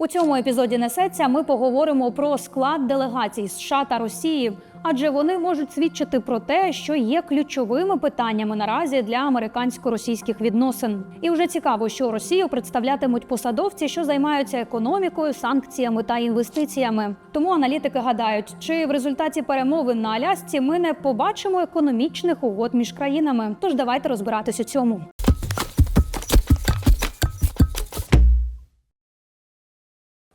У цьому епізоді несеться. Ми поговоримо про склад делегацій США та Росії, адже вони можуть свідчити про те, що є ключовими питаннями наразі для американсько-російських відносин. І вже цікаво, що Росію представлятимуть посадовці, що займаються економікою, санкціями та інвестиціями. Тому аналітики гадають, чи в результаті перемовин на Алясці ми не побачимо економічних угод між країнами. Тож давайте розбиратись у цьому.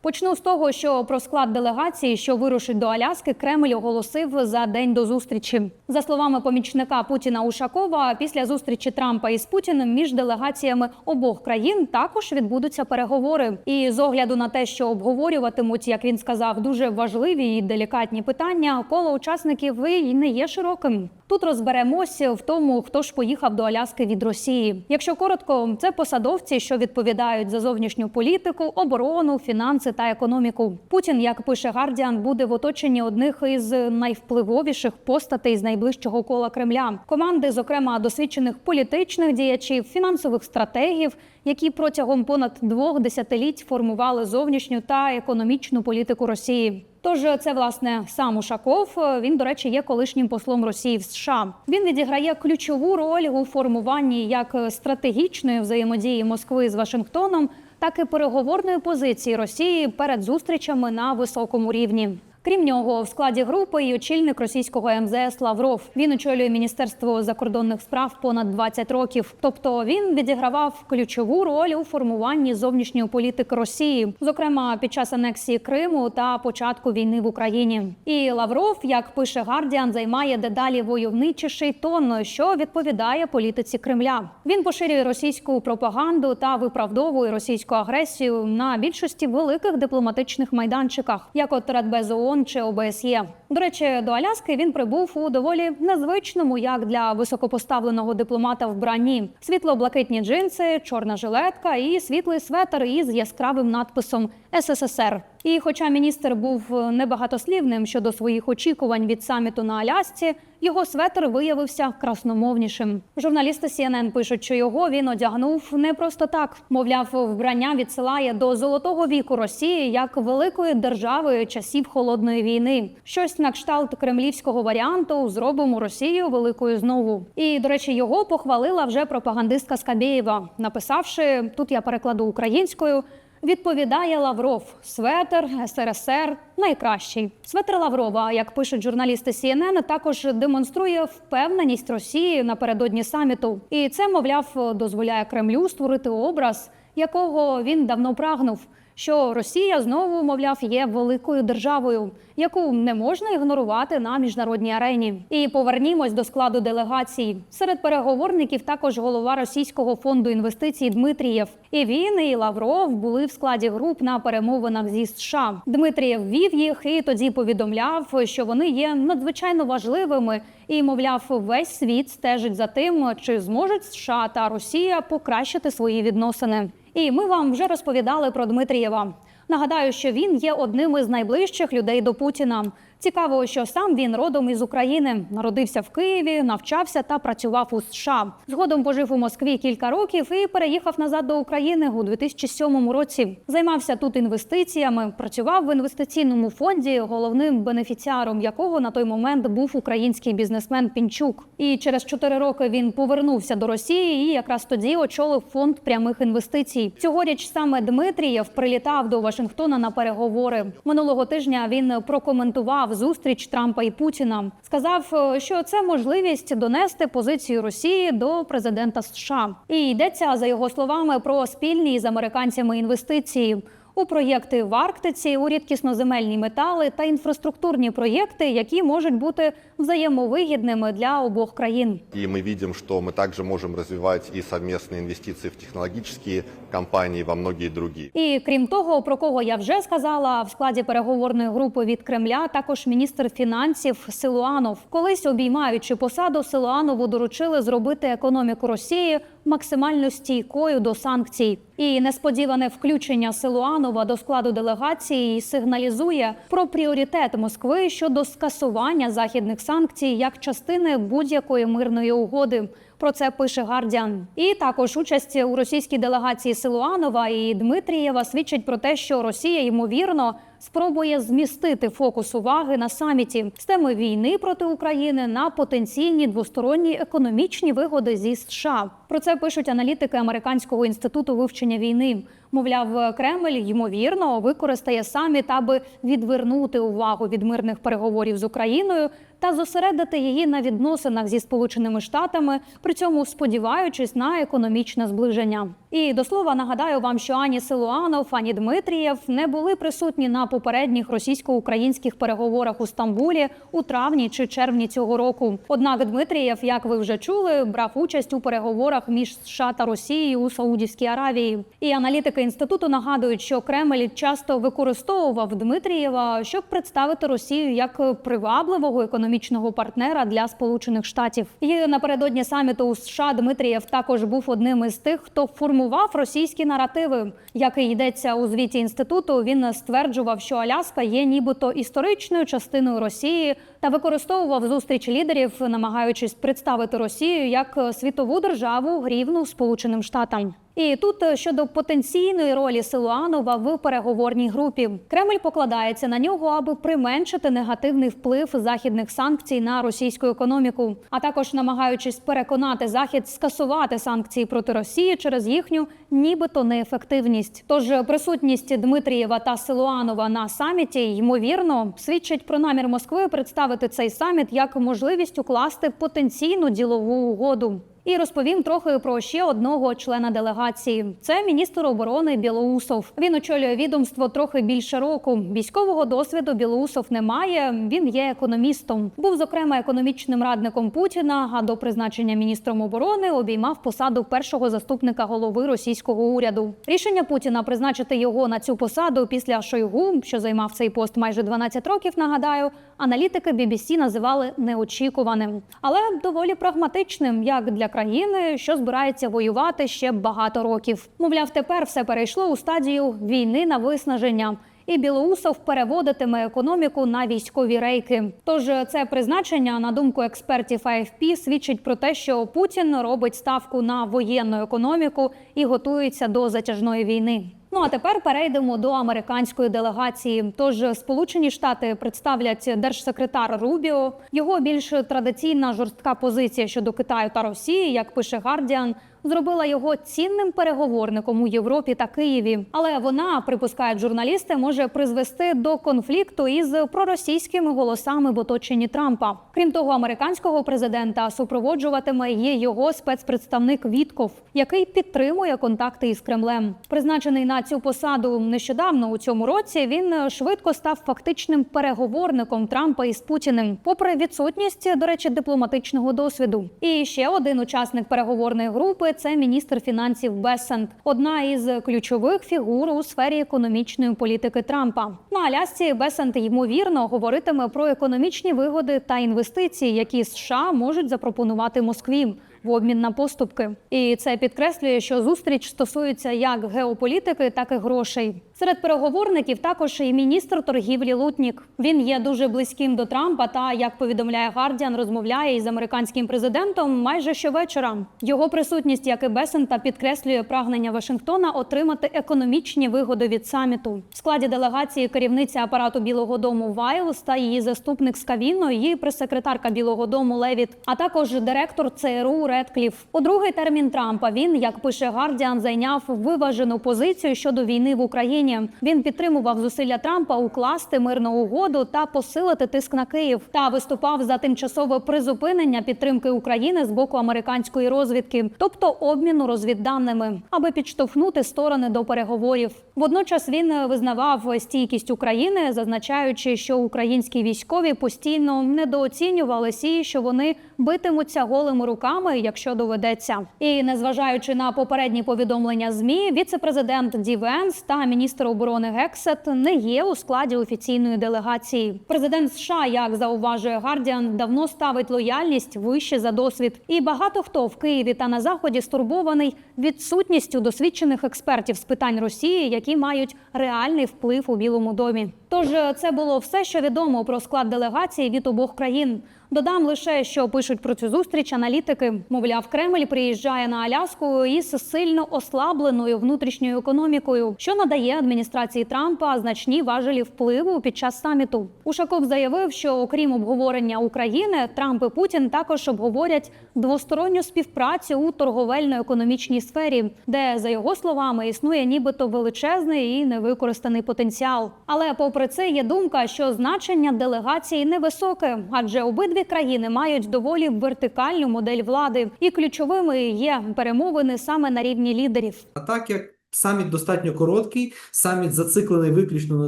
Почну з того, що про склад делегації, що вирушить до Аляски, Кремль оголосив за день до зустрічі. За словами помічника Путіна Ушакова, після зустрічі Трампа із Путіним між делегаціями обох країн також відбудуться переговори. І з огляду на те, що обговорюватимуть, як він сказав, дуже важливі і делікатні питання, коло учасників і не є широким. Тут розберемося в тому, хто ж поїхав до Аляски від Росії. Якщо коротко, це посадовці, що відповідають за зовнішню політику, оборону, фінанси та економіку. Путін, як пише Гардіан, буде в оточенні одних із найвпливовіших постатей з найближчого кола Кремля. Команди, зокрема досвідчених політичних діячів, фінансових стратегів, які протягом понад двох десятиліть формували зовнішню та економічну політику Росії. Тож це власне сам Ушаков. Він, до речі, є колишнім послом Росії в США. Він відіграє ключову роль у формуванні як стратегічної взаємодії Москви з Вашингтоном, так і переговорної позиції Росії перед зустрічами на високому рівні. Крім нього, в складі групи і очільник російського МЗС Лавров. Він очолює міністерство закордонних справ понад 20 років. Тобто він відігравав ключову роль у формуванні зовнішньої політики Росії, зокрема під час анексії Криму та початку війни в Україні. І Лавров, як пише Гардіан, займає дедалі войовничіший тон, що відповідає політиці Кремля. Він поширює російську пропаганду та виправдовує російську агресію на більшості великих дипломатичних майданчиках, як от Радбез ООН чи ОБСЄ. До речі, до Аляски він прибув у доволі незвичному, як для високопоставленого дипломата вбранні: світло-блакитні джинси, чорна жилетка і світлий светр із яскравим надписом СССР. І, хоча міністр був небагатослівним щодо своїх очікувань від саміту на Алясці, його светр виявився красномовнішим. Журналісти CNN пишуть, що його він одягнув не просто так. Мовляв, вбрання відсилає до золотого віку Росії як великої держави часів холодної війни. Щось на кшталт кремлівського варіанту зробимо Росію великою знову. І до речі, його похвалила вже пропагандистка Скабєєва, написавши тут. Я перекладу українською. Відповідає Лавров, светер СРСР найкращий. Светер Лаврова, як пишуть журналісти CNN, також демонструє впевненість Росії напередодні саміту, і це, мовляв, дозволяє Кремлю створити образ, якого він давно прагнув. Що Росія знову, мовляв, є великою державою, яку не можна ігнорувати на міжнародній арені. І повернімось до складу делегацій. Серед переговорників також голова російського фонду інвестицій Дмитрієв. І він, і Лавров були в складі груп на перемовинах зі США. Дмитрієв вів їх і тоді повідомляв, що вони є надзвичайно важливими. І, мовляв, весь світ стежить за тим, чи зможуть США та Росія покращити свої відносини. І ми вам вже розповідали про Дмитрієва. Нагадаю, що він є одним із найближчих людей до Путіна. Цікаво, що сам він родом із України, народився в Києві, навчався та працював у США. Згодом пожив у Москві кілька років і переїхав назад до України у 2007 році. Займався тут інвестиціями, працював в інвестиційному фонді, головним бенефіціаром якого на той момент був український бізнесмен Пінчук. І через чотири роки він повернувся до Росії і якраз тоді очолив фонд прямих інвестицій. Цьогоріч саме Дмитрієв прилітав до Вашингтона на переговори. Минулого тижня він прокоментував зустріч Трампа і Путіна. Сказав, що це можливість донести позицію Росії до президента США. І йдеться за його словами про спільні з американцями інвестиції У проєкти в Арктиці, у рідкісноземельні метали та інфраструктурні проєкти, які можуть бути взаємовигідними для обох країн. И мы видим, что мы также можем развивать и совместные инвестиции в технологические компании, во многие другие. І крім того, про кого я вже сказала, в складі переговорної групи від Кремля також міністр фінансів Силуанов. Колись обіймаючи посаду, Силуанову доручили зробити економіку Росії максимально стійкою до санкцій. І несподіване включення Силуанова до складу делегації сигналізує про пріоритет Москви щодо скасування західних санкцій як частини будь-якої мирної угоди. Про це пише Гардіан. І також участь у російській делегації Силуанова і Дмитрієва свідчить про те, що Росія ймовірно спробує змістити фокус уваги на саміті з теми війни проти України на потенційні двосторонні економічні вигоди зі США. Про це пишуть аналітики американського інституту вивчення війни. Мовляв, Кремль ймовірно використає саміт, аби відвернути увагу від мирних переговорів з Україною та зосередити її на відносинах зі Сполученими Штатами, при цьому сподіваючись на економічне зближення. І до слова нагадаю вам, що ані Силуанов, ані Дмитрієв не були присутні на попередніх російсько-українських переговорах у Стамбулі у травні чи червні цього року. Однак Дмитрієв, як ви вже чули, брав участь у переговорах між США та Росією у Саудівській Аравії. І аналітики інституту нагадують, що Кремль часто використовував Дмитрієва, щоб представити Росію як привабливого економічного партнера для Сполучених Штатів. І напередодні саміту у США Дмитрієв також був одним із тих, хто формував російські наративи. Як і йдеться у звіті інституту, він стверджував, що Аляска є нібито історичною частиною Росії та використовував зустріч лідерів, намагаючись представити Росію як світову державу рівну Сполученим Штатам. І тут е, щодо потенційної ролі Силуанова в переговорній групі Кремль покладається на нього, аби применшити негативний вплив західних санкцій на російську економіку, а також намагаючись переконати захід скасувати санкції проти Росії через їхню нібито неефективність. Тож присутність Дмитрієва та Силуанова на саміті ймовірно свідчить про намір Москви представити цей саміт як можливість укласти потенційну ділову угоду. І розповім трохи про ще одного члена делегації. Це міністр оборони Білоусов. Він очолює відомство трохи більше року. Військового досвіду Білоусов не має. Він є економістом. Був зокрема економічним радником Путіна. А до призначення міністром оборони обіймав посаду першого заступника голови російського уряду. Рішення Путіна призначити його на цю посаду після Шойгу, що займав цей пост майже 12 років. Нагадаю, аналітики BBC називали неочікуваним, але доволі прагматичним, як для країни, що збирається воювати ще багато років. Мовляв, тепер все перейшло у стадію війни на виснаження. І Білоусов переводитиме економіку на військові рейки. Тож це призначення, на думку експертів АФП, свідчить про те, що Путін робить ставку на воєнну економіку і готується до затяжної війни. Ну а тепер перейдемо до американської делегації. Тож Сполучені Штати представлять держсекретар Рубіо. Його більш традиційна жорстка позиція щодо Китаю та Росії, як пише Гардіан, зробила його цінним переговорником у Європі та Києві. Але вона, припускають журналісти, може призвести до конфлікту із проросійськими голосами в оточенні Трампа. Крім того, американського президента супроводжуватиме є його спецпредставник Вітков, який підтримує контакти із Кремлем. Призначений на цю посаду нещодавно у цьому році. Він швидко став фактичним переговорником Трампа із Путіним, попри відсутність, до речі, дипломатичного досвіду. І ще один учасник переговорної групи це міністр фінансів Бесент, одна із ключових фігур у сфері економічної політики Трампа. На Алясці Бесент ймовірно говоритиме про економічні вигоди та інвестиції, які США можуть запропонувати Москві. В обмін на поступки, і це підкреслює, що зустріч стосується як геополітики, так і грошей. Серед переговорників також і міністр торгівлі Лутнік. Він є дуже близьким до Трампа. Та як повідомляє Гардіан, розмовляє із американським президентом майже щовечора. Його присутність, як і Бесента, підкреслює прагнення Вашингтона отримати економічні вигоди від саміту. В складі делегації керівниця апарату Білого Дому Вайлс та її заступник Скавіно, її прес-секретарка Білого Дому Левіт, а також директор ЦРУ Редкліф. У другий термін Трампа він, як пише Гардіан, зайняв виважену позицію щодо війни в Україні. Він підтримував зусилля Трампа укласти мирну угоду та посилити тиск на Київ та виступав за тимчасове призупинення підтримки України з боку американської розвідки, тобто обміну розвідданими, аби підштовхнути сторони до переговорів. Водночас він визнавав стійкість України, зазначаючи, що українські військові постійно недооцінювали сі, що вони битимуться голими руками, якщо доведеться. І незважаючи на попередні повідомлення змі, віце-президент Ді Венс та міністр оборони Гексет не є у складі офіційної делегації. Президент США, як зауважує Гардіан, давно ставить лояльність вище за досвід. І багато хто в Києві та на заході стурбований відсутністю досвідчених експертів з питань Росії, які мають реальний вплив у Білому домі. Тож це було все, що відомо про склад делегації від обох країн. Додам лише, що пишуть про цю зустріч аналітики. Мовляв, Кремль приїжджає на Аляску із сильно ослабленою внутрішньою економікою, що надає адміністрації Трампа значні важелі впливу під час саміту. Ушаков заявив, що окрім обговорення України, Трамп і Путін також обговорять двосторонню співпрацю у торговельно-економічній сфері, де за його словами існує нібито величезний і невикористаний потенціал. Але попри це є думка, що значення делегації невисоке, адже обидві країни мають доволі вертикальну модель влади, і ключовими є перемовини саме на рівні лідерів. А так як саміт достатньо короткий, саміт зациклений виключно на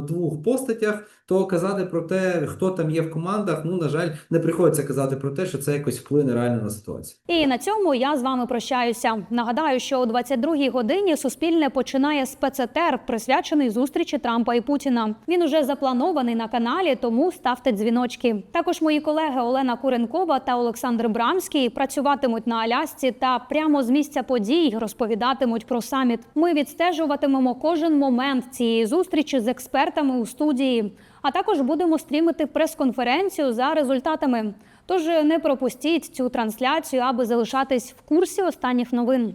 двох постатях, то казати про те, хто там є в командах, ну на жаль, не приходиться казати про те, що це якось вплине реально на ситуацію. І на цьому я з вами прощаюся. Нагадаю, що о 22-й годині Суспільне починає спецетер, присвячений зустрічі Трампа і Путіна. Він уже запланований на каналі, тому ставте дзвіночки. Також мої колеги Олена Куренкова та Олександр Брамський працюватимуть на Алясці та прямо з місця подій розповідатимуть про саміт. Ми відстежуватимемо кожен момент цієї зустрічі з експертами у студії. А також будемо стрімити прес-конференцію за результатами. Тож не пропустіть цю трансляцію, аби залишатись в курсі останніх новин.